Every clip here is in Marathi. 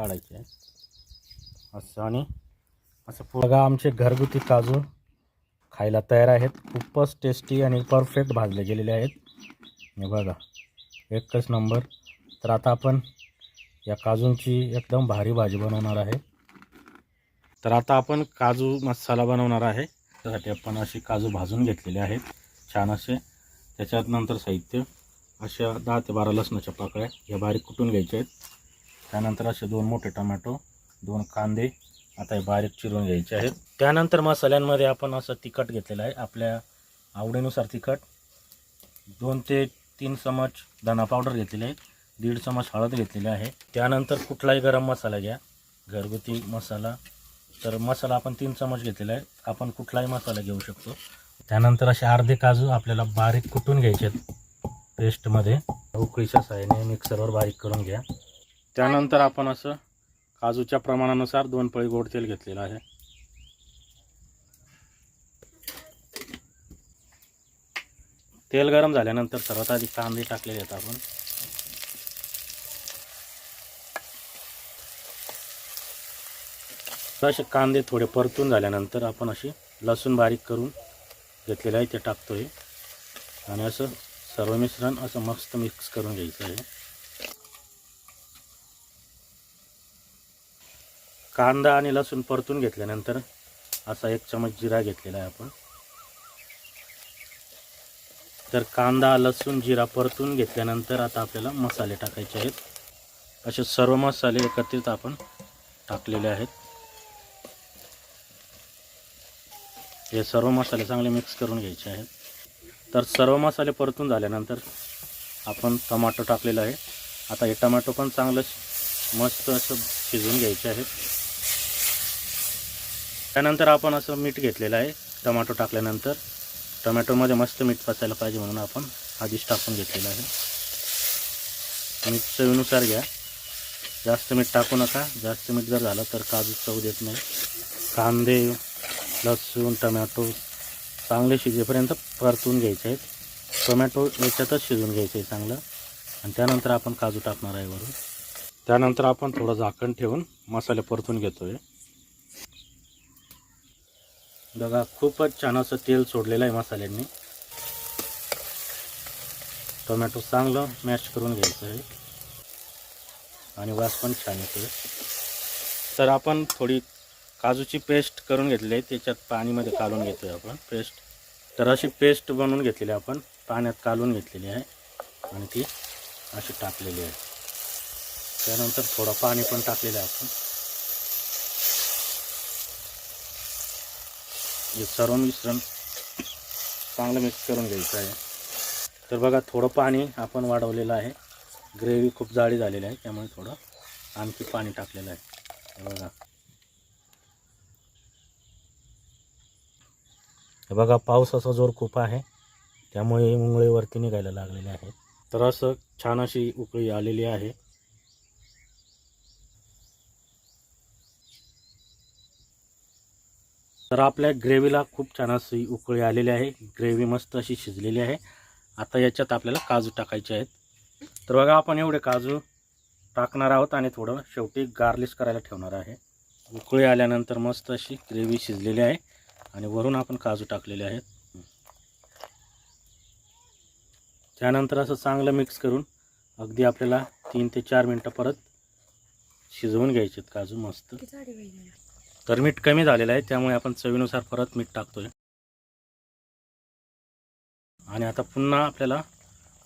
काढायचे आहे असं आणि असं बघा आमचे घरगुती काजू खायला तयार आहेत. खूपच टेस्टी आणि परफेक्ट भाजले गेलेले आहेत. हे बघा एकच नंबर तर आता आपण या काजूंची एकदम भारी भाजी बनवणार आहे. तर आता आपण काजू मसाला बनवणार आहे. त्यासाठी आपण असे काजू भाजून घेतलेले आहेत. छान असे. त्याच्यात नंतर साहित्य. अशा दहा ते बारा लसणाच्या पाकळ्या या बारीक कुटून घ्यायच्या आहेत. त्यानंतर असे दोन मोठे टमॅटो दोन कांदे आता हे बारीक चिरून घ्यायचे आहेत. त्यानंतर मसाल्यांमध्ये आपण असं तिखट घेतलेलं आहे. आपल्या आवडीनुसार तिखट दोन ते तीन चमच धना पावडर घेतलेली आहे दीड चमच हळद घेतलेली आहे. त्यानंतर कुठलाही गरम मसाला घ्या. घरगुती मसाला तर मसाला आपण तीन चमच घेतलेला आहे. आपण कुठलाही मसाला घेऊ शकतो. त्यानंतर असे अर्धे काजू आपल्याला बारीक कुटून घ्यायचे आहेत पेस्टमध्ये उकळीच्या साहाय्याने मिक्सरवर बारीक करून घ्या. त्यानंतर आपण असं काजूच्या प्रमाणानुसार दोन पळी गोड तेल घेतलेलं आहे. तेल गरम झाल्यानंतर सर्वात आधी कांदे टाकलेले आहेत आपण. असे कांदे थोडे परतून झाल्यानंतर आपण अशी लसूण बारीक करून घेतलेलं आहे ते टाकतोय. आणि असं सर्व मिश्रण असं मस्त मिक्स करून घ्यायचं आहे. कांदा आणि लसूण परतून घेतल्यानंतर असा एक चमच जिरा घेतलेला आहे आपण. तर कांदा लसूण जिरा परतून घेतल्यानंतर आता आपल्याला मसाले टाकायचे आहेत. असे सर्व मसाले एकत्रित आपण टाकलेले आहेत. हे सर्व मसाले चांगले मिक्स करून घ्यायचे आहेत. तर सर्व मसाले परतून झाल्यानंतर आपण टमाटो टाकलेलं आहे. आता हे टमाटो पण चांगलं मस्त असं शिजवून घ्यायचे आहेत. त्यानंतर आपण असं मीठ घेतलेलं आहे. टमॅटो टाकल्यानंतर टमॅटोमध्ये मस्त मीठ पचायला पाहिजे म्हणून आपण आधीच टाकून घेतलेलं आहे. मीठ चवीनुसार घ्या. जास्त मीठ टाकू नका. जास्त मीठ जर झालं तर काजू चव देत नाही. कांदे लसूण टमॅटो चांगले शिजेपर्यंत परतून घ्यायचे आहेत. टोमॅटो याच्यातच शिजून घ्यायचे आहे चांगलं. आणि त्यानंतर आपण काजू टाकणार आहे वरून. त्यानंतर आपण थोडं झाकण ठेवून मसाले परतून घेतो आहे बघा खूपच छान असं तेल सोडलेलं आहे मसाल्यांनी. टोमॅटो चांगलं मॅश करून घ्यायचं आहे. आणि वास पण छान येतो तर आपण थोडी काजूची पेस्ट करून घेतली आहे त्याच्यात पाणीमध्ये कालून घेतो आहे आपण पेस्ट. तर अशी पेस्ट बनवून घेतलेली आपण पाण्यात कालून घेतलेली आहे. आणि ती अशी टाकलेली आहे. त्यानंतर थोडं पाणी पण टाकलेलं आहे आपण. हे सर्व मिश्रण चांगलं मिक्स करून घ्यायचं आहे. तर बघा थोडं पाणी आपण वाढवलेलं आहे. ग्रेव्ही खूप जाळी झालेली आहे त्यामुळे थोडं आणखी पाणी टाकलेलं आहे. बघा. हे बघा पावसाचा जोर खूप आहे त्यामुळे मुंगळे वरती निघायला लागलेले आहे. तर असं छान अशी उकळी आलेली आहे. तर आपल्या ग्रेव्हीला खूप छान अशी उकळी आलेली आहे. ग्रेव्ही मस्त अशी शिजलेली आहे. आता याच्यात आपल्याला काजू टाकायचे आहेत. तर बघा आपण एवढे काजू टाकणार आहोत आणि थोडं शेवटी गार्लिश करायला ठेवणार आहे. उकळी आल्यानंतर मस्त अशी ग्रेव्ही शिजलेली आहे आणि वरून आपण काजू टाकलेले आहेत. त्यानंतर असं चांगलं मिक्स करून अगदी आपल्याला तीन ते चार मिनटं परत शिजवून घ्यायचे काजू मस्त. तर मीठ कमी झालेलं आहे त्यामुळे आपण चवीनुसार परत मीठ टाकतोय. आणि आता पुन्हा आपल्याला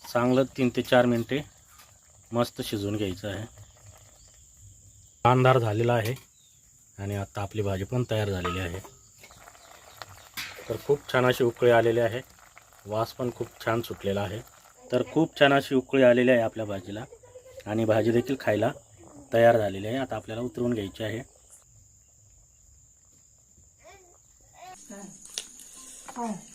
चांगलं तीन ते चार मिनटे मस्त शिजवून घ्यायचं आहे. अंधार झालेला आहे आणि आता आपली भाजी पण तयार झालेली आहे. तर खूप छान अशी उकळी आलेली आहे. वास पण खूप छान सुटलेला आहे. तर खूप छान अशी उकळी आलेली आहे आपल्या भाजीला आणि भाजी देखील खायला तयार झालेली आहे. आता आपल्याला उतरवून घ्यायची आहे. 嗯哎。